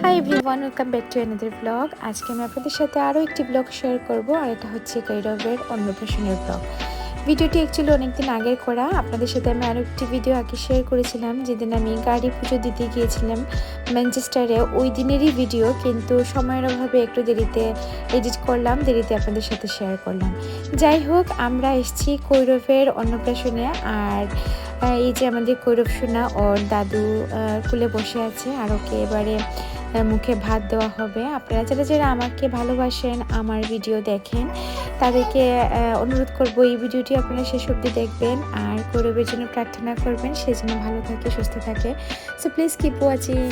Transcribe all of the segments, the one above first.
Hi everyone welcome back to another blog আজকে আমি আপনাদের সাথে আরও একটি ব্লগ শেয়ার করব, আর এটা হচ্ছে কৈরবের অন্নপ্রাশনের ব্লগ ভিডিওটি অ্যাকচুয়ালি অনেকদিন আগের করা। আপনাদের সাথে আমি আরও একটি ভিডিও আগে শেয়ার করেছিলাম, যেদিন আমি গাড়ি পুজো দিতে গিয়েছিলাম ম্যানচেস্টারে ওই দিনেরই ভিডিও কিন্তু সময়ের অভাবে একটু দেরিতে এডিট করলাম, দেরিতে আপনাদের সাথে শেয়ার করলাম। যাই হোক, আমরা এসেছি কৈরবের অন্নপ্রাশনে, আর এই যে আমাদের কৈরব সোনা, ওর দাদু কুলে বসে আছে আর ওকে এবারে মুখে ভাত দেওয়া হবে। আপনারা যারা যারা আমাকে ভালোবাসেন, আমার ভিডিও দেখেন, তাদেরকে অনুরোধ করব এই ভিডিওটি আপনারা শেষ অবধি দেখবেন আর গৌরবের জন্য প্রার্থনা করবেন। সে যেন ভালো থাকে, সুস্থ থাকে। সো প্লিজ কিপ ওয়াচিং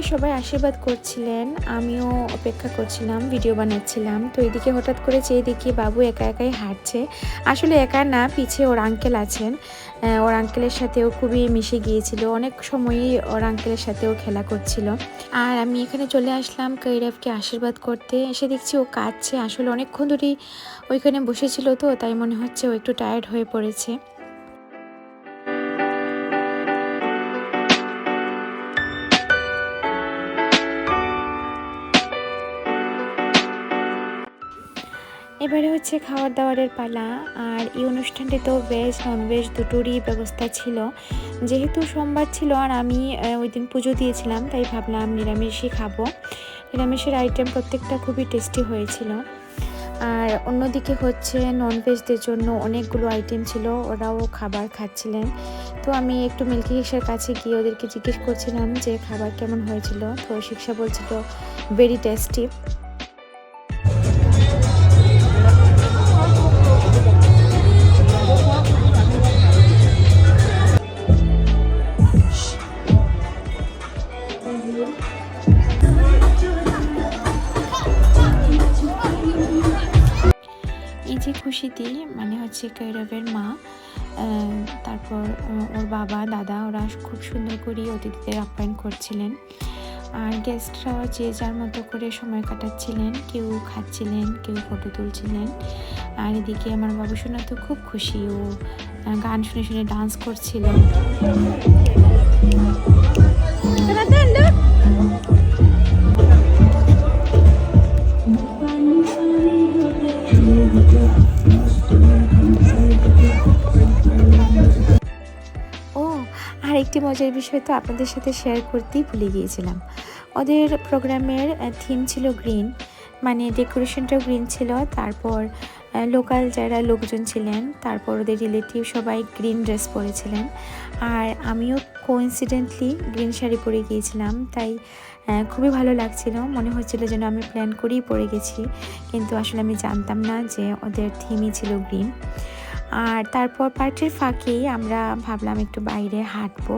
কৈরবকে সবাই আশীর্বাদ করছিলেন, আমিও অপেক্ষা করছিলাম, ভিডিও বানাচ্ছিলাম। তো এদিকে হঠাৎ করে চেয়ে দেখি বাবু একা একাই হাঁটছে, আসলে একা না, পিছে ওর আঙ্কেল আছেন। ওর আঙ্কেলের সাথেও খুবই মিশে গিয়েছিল, অনেক সময়ই ওর আঙ্কেলের সাথেও খেলা করছিল। আর আমি এখানে চলে আসলাম কৈরবকে আশীর্বাদ করতে। এসে দেখছি ও কাঁদছে, আসলে অনেকক্ষণ ধরেই ওইখানে বসেছিল তো, তাই মনে হচ্ছে ও একটু টায়ার্ড হয়ে পড়েছে। এবারে হচ্ছে খাওয়ার দাওয়ারের পালা আর এই অনুষ্ঠানটি তো ভেজ ননভেজ দুটোরই ব্যবস্থা ছিল। যেহেতু সোমবার ছিল আর আমি ওই দিন পুজো দিয়েছিলাম, তাই ভাবলাম নিরামিষই খাব। নিরামিষের আইটেম প্রত্যেকটা খুবই টেস্টি হয়েছিল। আর অন্যদিকে হচ্ছে ননভেজদের জন্য অনেকগুলো আইটেম ছিল, ওরাও খাবার খাচ্ছিলেন। তো আমি একটু মিল্কি হিসার কাছে গিয়ে ওদেরকে জিজ্ঞেস করছিলাম যে খাবার কেমন হয়েছিল? তো শিক্ষা বলছিল ভেরি টেস্টি যে খুশিতে মানে হচ্ছে কৈরবের মা তারপর ওর বাবা, দাদা, ওরা খুব সুন্দর করে অতিথিদের আপ্যায়ন করছিলেন। আর গেস্টরাও যে যার মতো করে সময় কাটাচ্ছিলেন, কেউ খাচ্ছিলেন, কেউ ফটো তুলছিলেন। আর এদিকে আমার বাবু সোনা তো খুব খুশি, ও গান শুনে শুনে ডান্স করছিল। ও আর একটি মজার বিষয় তো আপনাদের সাথে শেয়ার করতেই ভুলে গিয়েছিলাম। ওদের প্রোগ্রামের থিম ছিল গ্রিন মানে ডেকোরেশনটাও গ্রিন ছিল, তারপর লোকাল যারা লোকজন ছিলেন, তারপর ওদের রিলেটিভ সবাই গ্রিন ড্রেস পরেছিলেন। আর আমিও কোইন্সিডেন্টলি গ্রিন শাড়ি পরে গিয়েছিলাম, তাই খুবই ভালো লাগছিল। মনে হচ্ছিল যেন আমি প্ল্যান করেই পরে গেছি, কিন্তু আসলে আমি জানতাম না যে ওদের থিমই ছিল গ্রিন আর তারপর পার্টির ফাঁকেই আমরা ভাবলাম একটু বাইরে হাঁটবো।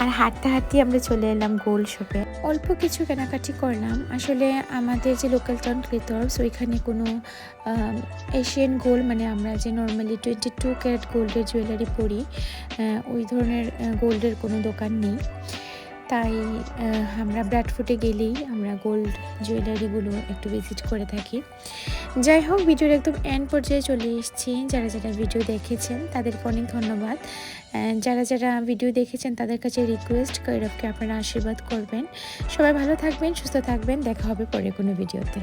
আর হাঁটতে হাঁটতে আমরা চলে এলাম গোল শপে। অল্প কিছু কেনাকাটি করলাম। আসলে আমাদের যে লোকাল টাউন ক্লিতর্স ওইখানে কোনো এশিয়ান গোল্ড মানে আমরা যে নর্মালি টোয়েন্টি টু ক্যারেট গোল্ডের জুয়েলারি পরি ওই ধরনের গোল্ডের কোনো দোকান নেই। তাই আমরা ব্র্যাডফুটে গেলেই আমরা গোল্ড জুয়েলারিগুলো একটু ভিজিট করে থাকি। যাই হোক, ভিডিওর একদম এন্ড পর্যায়ে চলে এসেছি। যারা যারা ভিডিও দেখেছেন, তাদেরকে অনেক ধন্যবাদ। যারা যারা ভিডিও দেখেছেন, তাদের কাছে রিকোয়েস্ট কৈরবকে আপনারা আশীর্বাদ করবেন। সবাই ভালো থাকবেন, সুস্থ থাকবেন। দেখা হবে পরে কোনো ভিডিওতে